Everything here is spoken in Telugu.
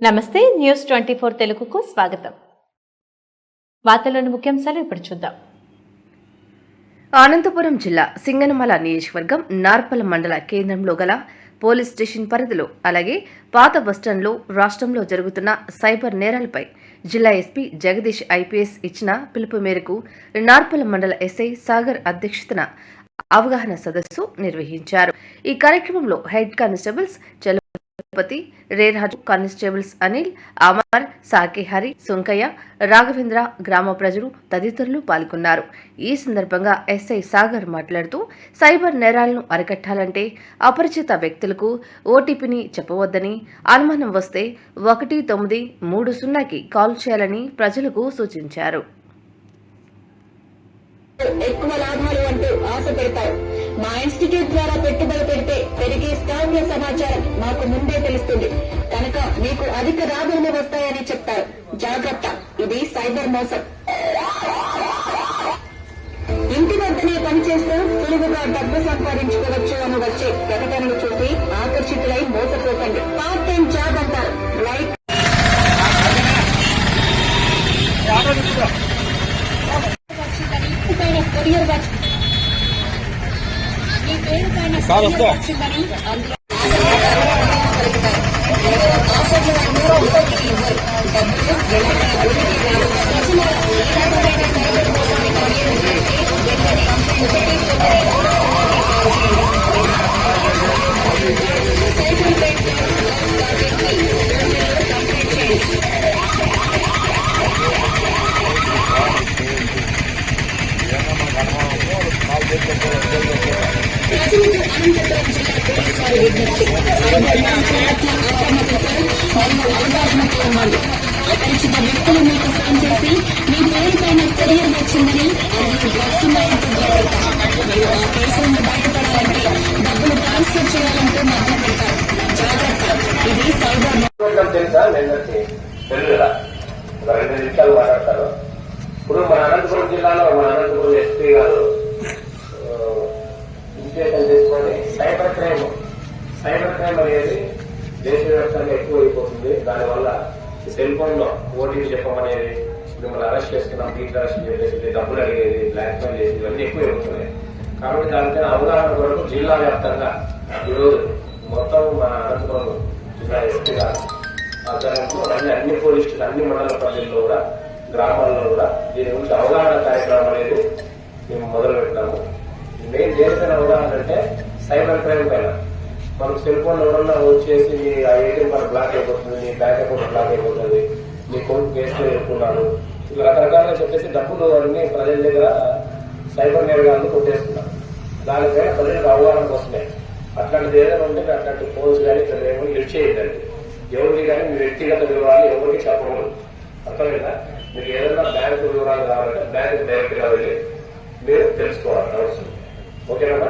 నమస్తే న్యూస్ ట్వంటీ ఫోర్ తెలుగుకు స్వాగతం. వార్తల్లోని ముఖ్యాంశాలు ఇప్పుడు చూద్దాం. అనంతపురం జిల్లా సింగనమల నియోజకవర్గం నార్పల మండల కేంద్రంలో గల పోలీస్ స్టేషన్ పరిధిలో అలాగే పాత బస్టాండ్లో రాష్ట్రంలో జరుగుతున్న సైబర్ నేరాలపై జిల్లా ఎస్పీ జగదీష్ ఐపీఎస్ ఇచ్చిన పిలుపు మేరకు నార్పల మండల ఎస్ఐ సాగర్ అధ్యక్షతన అవగాహన సదస్సు నిర్వహించారు. ఈ కార్యక్రమంలో head constables Bhupathi Reraju constables Anil Amar Sakehari Sunkaiah Raghavendra గ్రామ ప్రజలు తదితరులు పాల్గొన్నారు. ఈ సందర్భంగా ఎస్ఐ సాగర్ మాట్లాడుతూ సైబర్ నేరాలను అరికట్టాలంటే అపరిచిత వ్యక్తులకు ఓటీపీని చెప్పవద్దని అనుమానం వస్తే ఒకటి తొమ్మిది మూడు సున్నాకి కాల్ చేయాలని ప్రజలకు సూచించారు. ఎక్కువ లాభాలు అంటూ ఆశ పెడతారు మా ఇన్స్టిట్యూట్ ద్వారా పెట్టుబడి పెడితే పెరిగే స్థానిక సమాచారం మాకు ముందే తెలుస్తుంది. కనుక మీకు అధిక రాబడులు వస్తాయని చెప్తారు. జాగ్రత్త. ఇది సైబర్ మోసం. ఇంటి వద్దనే పనిచేస్తూ సులువుగా డబ్బు సంపాదించుకోవచ్చు అని వచ్చే ప్రకటనలు చూసి ఆకర్షితులై మోసపోకండి. పార్ట్ టైం జాబ్ అంటారు లైక్ పైన కొరియర్ వచ్చి మీ పేరు పైన కొరియర్ వచ్చిందని అందులో అపరిచిత వ్యక్తులు మీకు ఫోన్ చేసి మీ పేరు పైన కొరియర్ వచ్చిందని మరియు ఆ కేసు నుండి బయటపడాలంటే డబ్బులు ట్రాన్స్ఫర్ చేయాలంటే మధ్య పెడతారు జాగ్రత్త ఇది సైబర్ ప్రోగ్రామ్ తెలుసా నిన్నటి తెలుగు రెండు నిమిషాలు ఇప్పుడు మన అనంతపురం జిల్లాలో మన అనంతపురం ఎస్పీ గారు విశ్లేషణ తీసుకొని సైబర్ క్రైమ్ సైబర్ క్రైమ్ అనేది దేశవ్యాప్తంగా ఎక్కువ అయిపోతుంది దానివల్ల ఈ సెల్ ఫోన్లో ఓటీపీ చెప్పమనేది మిమ్మల్ని అరెస్ట్ చేస్తున్నాం దీంట్లో అరెస్ట్ చేసేది డబ్బులు అడిగేది బ్లాక్ మెయిల్ చేసేది ఇవన్నీ ఎక్కువైపోతున్నాయి కాబట్టి దానిపైన అవగాహన కొరకు జిల్లా వ్యాప్తంగా ఈరోజు మొత్తం మన అనంతపురం జిల్లా ఎస్పీ గారు ఆధ్వర్యంలో అన్ని అన్ని పోలీస్ అన్ని మండల ప్రజల్లో కూడా గ్రామాల్లో కూడా దీని గురించి అవగాహన కార్యక్రమం అనేది మేము మొదలు మెయిన్ దేనిపైన అవగాహన అంటే సైబర్ క్రైమ్ పైన. మనం సెల్ ఫోన్ ఎవరన్నా వచ్చేసి మీ ఆ ఏటీఎం కార్డు బ్లాక్ అయిపోతుంది మీ బ్యాంక్ అకౌంట్ బ్లాక్ అయిపోతుంది మీ కొడుకు కేసులో ఎదుర్కొన్నారు ఇలా రకరకాలుగా చెప్పేసి డబ్బులు అన్ని ప్రజల దగ్గర సైబర్ నేరగాళ్ళు కొట్టేస్తున్నారు దానిపైన ప్రజలకు అవగాహన కోసమే. అట్లాంటిది ఏదైనా ఉంటే అట్లాంటి ఫోన్స్ కానీ ఇట్లా ఏమో యూజ్ చేయొద్దండి. ఎవరికి కానీ మీ వ్యక్తిగత వివరాలు ఎవరికి చెప్పకూడదు. అర్థమైందా? మీకు ఏదైనా బ్యాంకు వివరాలు కావాలంటే బ్యాంకు డైరెక్ట్గా వెళ్ళి మీరు తెలుసుకోవాలి అవసరం. ఓకేనా